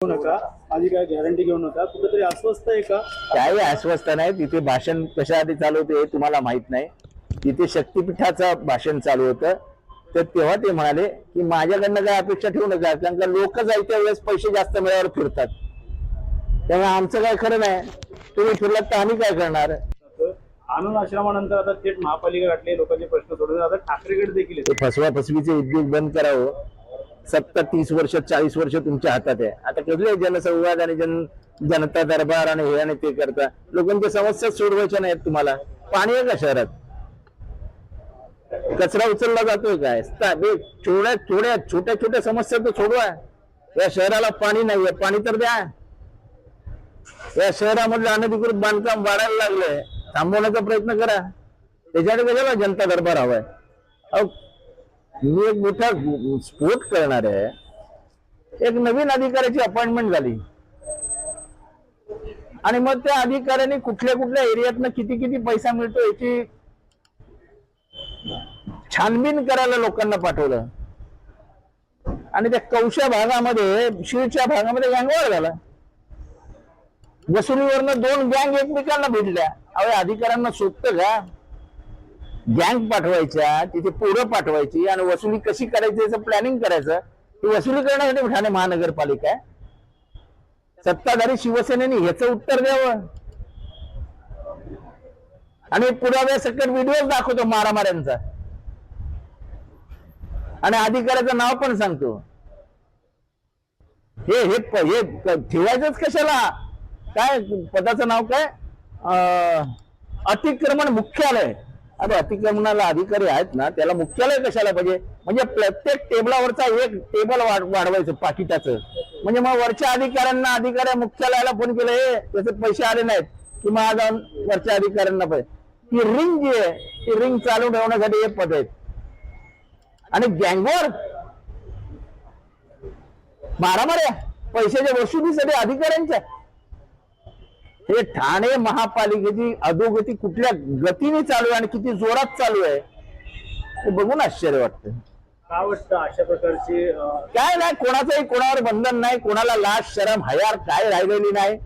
घेऊ नका. काय गॅरंटी घेऊ नका. कुठेतरी अस्वस्थ आहे का? काही अस्वस्थ नाही. तिथे भाषण कशासाठी चालू होते हे तुम्हाला माहीत नाही. तिथे शक्तीपीठाचं भाषण चालू होतं. तर तेव्हा ते म्हणाले की माझ्याकडनं काय अपेक्षा ठेवू नका कारण का लोक जायच्या वेळेस पैसे जास्त मिळावर फिरतात. त्यामुळे आमचं काय खरं नाही. तुम्ही फिरलात तर आम्ही काय करणार? आनंद आश्रमानंतर आता थेट महापालिका गाठले लोकांचे प्रश्न सोडवले. आता ठाकरेगड देखील फसवा फसवीचे उद्योग बंद करावं. सत्ता तीस वर्ष चाळीस वर्ष तुमच्या हातात आहे. आता कसले जनसंवाद आणि जन जनता दरबार आणि हे आणि ते करता लोकांच्या समस्या सोडवायच्या नाहीत तुम्हाला. पाणी आहे का शहरात? कचरा उचलला जातोय काय छोड्या छोड्या छोट्या छोट्या समस्या तर सोडवा. या शहराला पाणी नाहीये. पाणी तर द्या. या शहरामधलं अनधिकृत बांधकाम वाढायला लागलंय. थांबवण्याचा प्रयत्न करा. त्याच्यासाठी कशाला जनता दरबार हवाय. अहो मी एक मोठा स्फोट करणार आहे. एक नवीन अधिकाऱ्याची अपॉइंटमेंट झाली. आणि मग त्या अधिकाऱ्याने कुठल्या कुठल्या एरियातनं किती किती पैसा मिळतो याची छानबीन करायला लोकांना पाठवलं. आणि त्या कौशा भागामध्ये शिवच्या भागामध्ये गँगवार झाला. वसुलीवरनं दोन गँग एकमेकांना भिडल्या अहो अधिकाऱ्यांना सोपतं का? गँग पाठवायच्या तिथे पोरं पाठवायची आणि वसुली कशी करायची याचं प्लॅनिंग करायचं ही वसुली करण्यासाठी ठाणे महानगरपालिका आहे. सत्ताधारी शिवसेनेने ह्याचं उत्तर द्यावं. आणि पुराव्या सकट व्हिडिओ दाखवतो मारामाऱ्यांचा. आणि अधिकाऱ्याचं नाव पण सांगतो. हे हे ठेवायचंच कशाला? काय पदाचं नाव काय? अं, अतिक्रमण मुख्यालय. अरे अतिक्रमणाला अधिकारी आहेत ना त्याला मुख्यालय कशाला पाहिजे? म्हणजे प्रत्येक टेबलावरचा एक टेबल वाढवायचं पाकिटाचं. म्हणजे मग वरच्या अधिकाऱ्यांना अधिकाऱ्या मुख्यालयाला फोन केलं हे त्याचे पैसे आले नाहीत. की मग जाऊन वरच्या अधिकाऱ्यांना पाहिजे. ती रिंग जी आहे ती रिंग चालू ठेवण्यासाठी हे पद आहेत आणि गँगवर मारामाऱ्या पैशाच्या वसुलीसाठी अधिकाऱ्यांच्या. हे ठाणे महापालिकेची अधोगती कुठल्या गतीने चालू आहे आणि किती जोरात चालू आहे हे बघून आश्चर्य वाटतं. का वाटतं अशा प्रकारची काय नाही कोणाचंही कोणावर बंधन नाही कोणाला लाज शरम हयार काय राहिलेली नाही.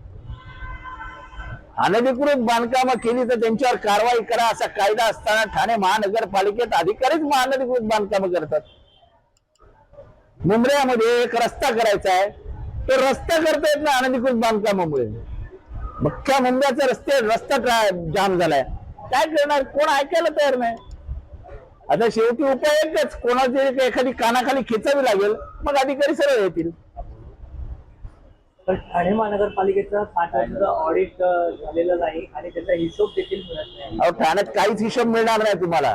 अनधिकृत बांधकामं केली तर त्यांच्यावर कारवाई करा असा कायदा असताना ठाणे महानगरपालिकेत अधिकारीच महानधिकृत बांधकामं करतात. मुंबईमध्ये एक रस्ता करायचा आहे. तो रस्ता करता येत नाही अनधिकृत बांधकामामुळे. अख्ख्या मुंबईचा रस्ते रस्ता जाम झालाय. काय करणार? कोण ऐकायला तयार नाही. आता शेवटी उपाय एकच कोणाची एखादी कानाखाली खेचावी लागेल मग अधिकारी सरळ येतील. पण ठाणे महानगरपालिकेचं वर्षाचं ऑडिट झालेलं नाही आणि त्याचा हिशोब देखील मिळत नाही. अहो ठाण्यात काहीच हिशोब मिळणार नाही तुम्हाला.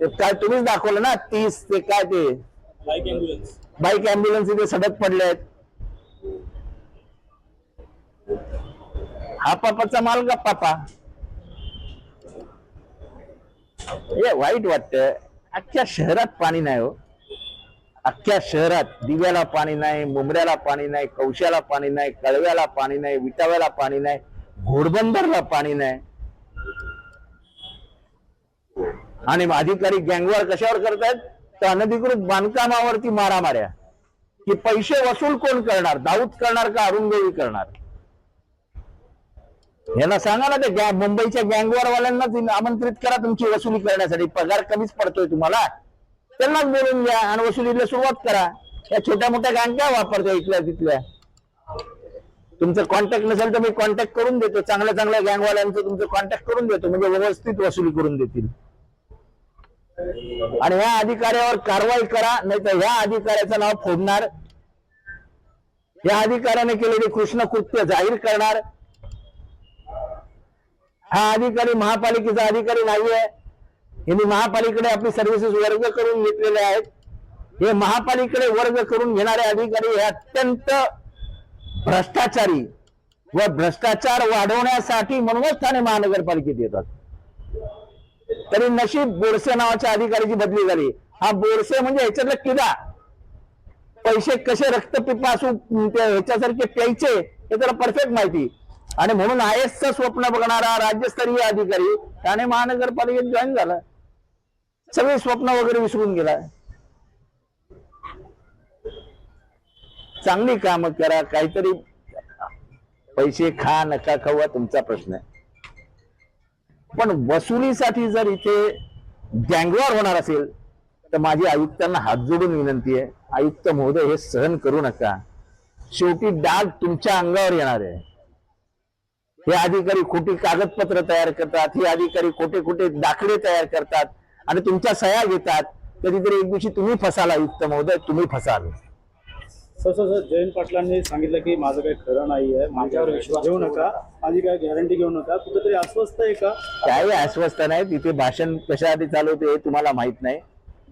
ते काय तुम्हीच दाखवलं ना तीस ते काय ते? बाईक अँब्युलन्स इथे सडक पडले आहेत हा पापाचा माल का पापा हे वाईट वाटतं अख्ख्या शहरात पाणी नाही हो. अख्ख्या शहरात दिव्याला पाणी नाही मुंबऱ्याला पाणी नाही कौशाला पाणी नाही कळव्याला पाणी नाही विटाव्याला पाणी नाही घोडबंदरला पाणी नाही. आणि अधिकारी गँगवर कशावर करतायत? तर अनधिकृत बांधकामावरती मारामाऱ्या. की पैसे वसूल कोण करणार? दाऊद करणार का अरुण करणार? यांना सांगा ना ते गॅ- मुंबईच्या गँगवरवाल्यांना तुम्ही आमंत्रित करा तुमची वसुली करण्यासाठी. पगार कमीच पडतोय तुम्हाला. त्यांनाच बोलून घ्या आणि वसुलीला सुरुवात करा. या छोट्या मोठ्या गँग काय वापरतो इथल्या तिथल्या. तुमचं कॉन्टॅक्ट नसेल तर मी कॉन्टॅक्ट करून देतो. चांगल्या चांगल्या गँगवाल्यांचं तुमचं कॉन्टॅक्ट करून देतो. म्हणजे व्यवस्थित वसुली करून देतील. आणि ह्या अधिकाऱ्यावर कारवाई करा नाही तर ह्या अधिकाऱ्याचं नाव फोडणार. या अधिकाऱ्याने केलेली कृष्ण कृत्य जाहीर करणार. हा अधिकारी महापालिकेचा अधिकारी नाहीये. यांनी महापालिकेकडे आपली सर्व्हिसेस वर्ग करून घेतलेले आहेत. हे महापालिकेकडे वर्ग करून घेणारे अधिकारी हे अत्यंत भ्रष्टाचारी व भ्रष्टाचार वाढवण्यासाठी म्हणूनच ठाणे महानगरपालिकेत येतात. तरी नशीब बोरसे नावाच्या अधिकाऱ्याची बदली झाली. हा बोरसे म्हणजे ह्याच्यातला किडा. पैसे कसे रक्तपिपासू ह्याच्यासारखे प्यायचे हे त्याला परफेक्ट माहिती. आणि म्हणून आय च स्वप्न बघणारा राज्यस्तरीय अधिकारी ठाणे महानगरपालिकेत जॉईन झाला. सगळे स्वप्न वगैरे विसरून गेला. चांगली कामं करा काहीतरी पैसे खा नका खाऊ तुमचा प्रश्न आहे. पण वसुलीसाठी जर इथे गँगवार होणार असेल तर माझी आयुक्तांना हात जोडून विनंती आहे. आयुक्त महोदय हे सहन करू नका. शेवटी डाग तुमच्या अंगावर येणार आहे. हे अधिकारी खोटी कागदपत्र तयार करतात हे अधिकारी खोटे खोटे दाखले तयार करतात. आणि तुमच्या सह्या घेतात. कधीतरी एक दिवशी तुम्ही फसाल आयुक्त महोदय तुम्ही फसाल. सर सर सर जयंत पाटलांनी सांगितलं की माझं काही खरं नाही आहे माझ्यावर विश्वास घेऊ नका. माझी काय गॅरंटी घेऊ नका. कुठेतरी अस्वस्थ आहे का? काही आश्वस्त नाही. तिथे भाषण कशासाठी चालू होते हे तुम्हाला माहीत नाही.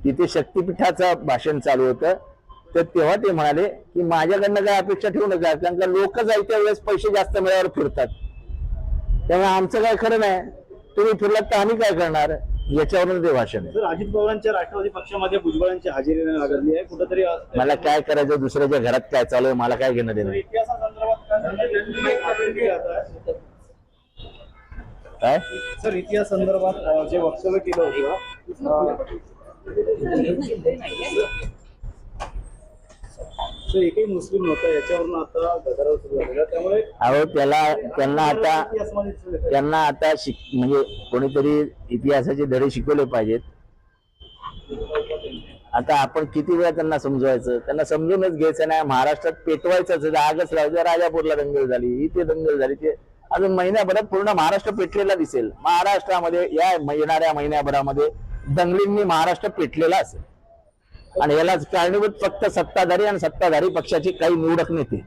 तिथे शक्तीपीठाचं भाषण चालू होतं. तर तेव्हा ते म्हणाले की माझ्याकडनं काय अपेक्षा ठेवू नका. कारण का लोक जायच्या वेळेस पैसे जास्त मिळावर फिरतात. त्यामुळे आमचं काय खरं नाही. तुम्ही फिरलात तर आम्ही काय करणार? याच्यावरून ते भाषण आहे. सर अजित पवारांच्या राष्ट्रवादी पक्षामध्ये भुजबळांची हजेरी नाही लागली आहे कुठेतरी मला काय करायचं दुसऱ्याच्या घरात काय चालू आहे मला काय घेणं देणं? इतिहासासंदर्भात काय सर इतिहासासंदर्भात अं, जे वक्तव्य केलं होतं एकही मुस्लिम नव्हता याच्यावरून आता गदारोळ सुरू झालेला. त्यामुळे अहो त्याला त्यांना आता. त्यांना आता शिक म्हणजे कोणीतरी इतिहासाचे धडे शिकवले पाहिजेत आता आपण किती वेळा त्यांना समजवायचं त्यांना समजूनच घ्यायचं नाही महाराष्ट्रात पेटवायचंच आहे. आगच राहू राजापूरला दंगल झाली इथे दंगल झाली ते अजून महिन्याभरात पूर्ण महाराष्ट्र पेटलेला दिसेल महाराष्ट्रामध्ये या येणाऱ्या महिन्याभरामध्ये दंगलींनी महाराष्ट्र पेटलेला असेल आणि यालाच कारणीभूत फक्त सत्ताधारी आणि सत्ताधारी पक्षाची काही निवडक नेते